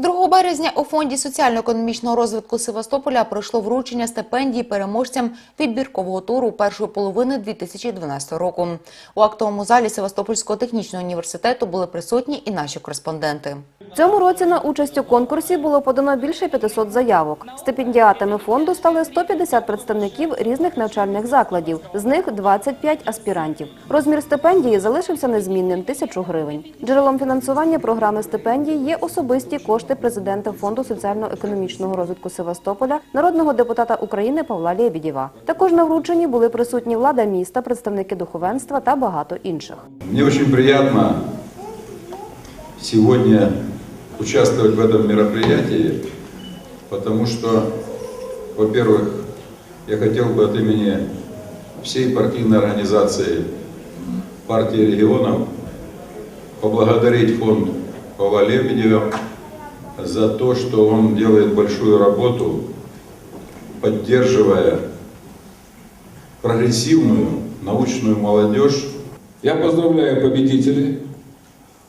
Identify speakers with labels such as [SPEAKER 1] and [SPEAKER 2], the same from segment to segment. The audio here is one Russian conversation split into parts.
[SPEAKER 1] 2 березня у фонді соціально-економічного розвитку Севастополя пройшло вручення стипендій переможцям відбіркового туру першої половини 2012 року. У актовому залі Севастопольського технічного університету були присутні і наші кореспонденти.
[SPEAKER 2] Цьому році на участь у конкурсі було подано більше 500 заявок. Стипендіатами фонду стали 150 представників різних навчальних закладів, з них 25 аспірантів. Розмір стипендії залишився незмінним – тисячу гривень. Джерелом фінансування програми стипендій є особисті кошти президента Фонду соціально-економічного розвитку Севастополя, народного депутата України Павла Лєбідєва. Також на врученні були присутні влада міста, представники духовенства та багато інших.
[SPEAKER 3] Мне очень приятно сегодня участвовать в этом мероприятии, потому что, во-первых, я хотел бы от имени всей партийной организации партии регионов поблагодарить фонд Павла Лебедева за то, что он делает большую работу, поддерживая прогрессивную научную молодежь
[SPEAKER 4] Я поздравляю победителей.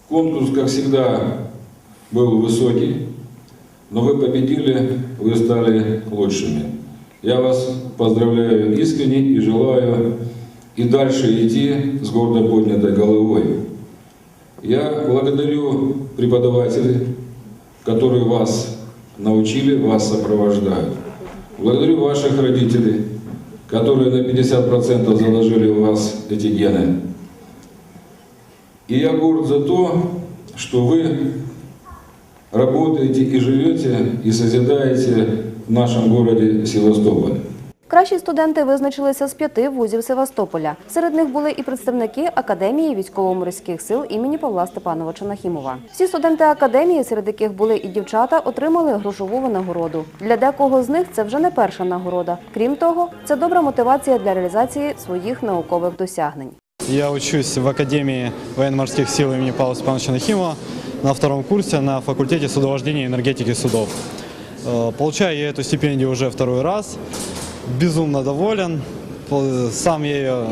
[SPEAKER 4] Конкурс, как всегда, был высокий, но вы победили, вы стали лучшими. Я вас поздравляю искренне и желаю и дальше идти с гордо поднятой головой. Я благодарю преподавателей, которые вас научили, вас сопровождают. Благодарю ваших родителей, которые на 50% заложили в вас эти гены. И я горд за то, что вы работаете и живете, и созидаете в нашем городе Севастополь.
[SPEAKER 2] Кращі студенти визначилися з п'яти вузів Севастополя. Серед них були і представники Академії військово-морських сил імені Павла Степановича Нахімова. Всі студенти академії, серед яких були і дівчата, отримали грошову винагороду. Для декого з них це вже не перша нагорода. Крім того, це добра мотивація для реалізації своїх наукових досягнень.
[SPEAKER 5] Я учусь в Академии военно-морских сил имени Павла Степановича Нахимова на втором курсе на факультете судовождения и энергетики судов. Э, Получаю я эту стипендию уже второй раз. Безумно доволен. Сам я ее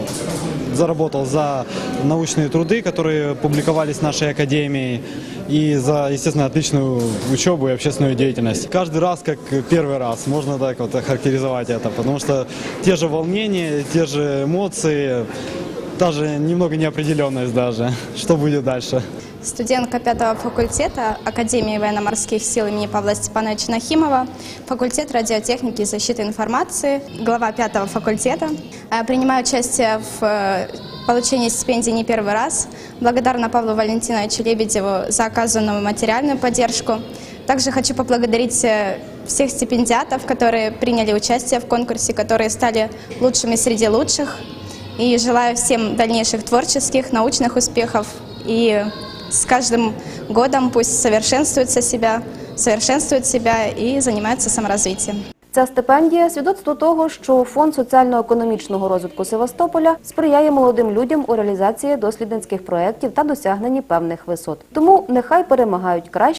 [SPEAKER 5] заработал за научные труды, которые публиковались в нашей академии, и за, естественно, отличную учебу и общественную деятельность. Каждый раз как первый раз, можно так вот охарактеризовать это, потому что те же волнения, те же эмоции, даже немного неопределенность даже, что будет дальше.
[SPEAKER 6] Студентка пятого факультета Академии военно-морских сил имени Павла Степановича Нахимова, факультет радиотехники и защиты информации, глава пятого факультета. Э, Принимаю участие в э, получении стипендии не первый раз. Благодарна Павлу Валентиновичу Лебедеву за оказанную материальную поддержку. Также хочу поблагодарить э, всех стипендиатов, которые приняли участие в конкурсе, которые стали лучшими среди лучших. И желаю всем дальнейших творческих, научных успехов. И с каждым годом пусть совершенствуется себя, совершенствует себя и занимается саморазвитием.
[SPEAKER 2] Ця стипендія свідоцтво того, що фонд соціально-економічного розвитку Севастополя сприяє молодим людям у реалізації дослідницьких проєктів та досягненні певних висот. Тому нехай перемагають кращі.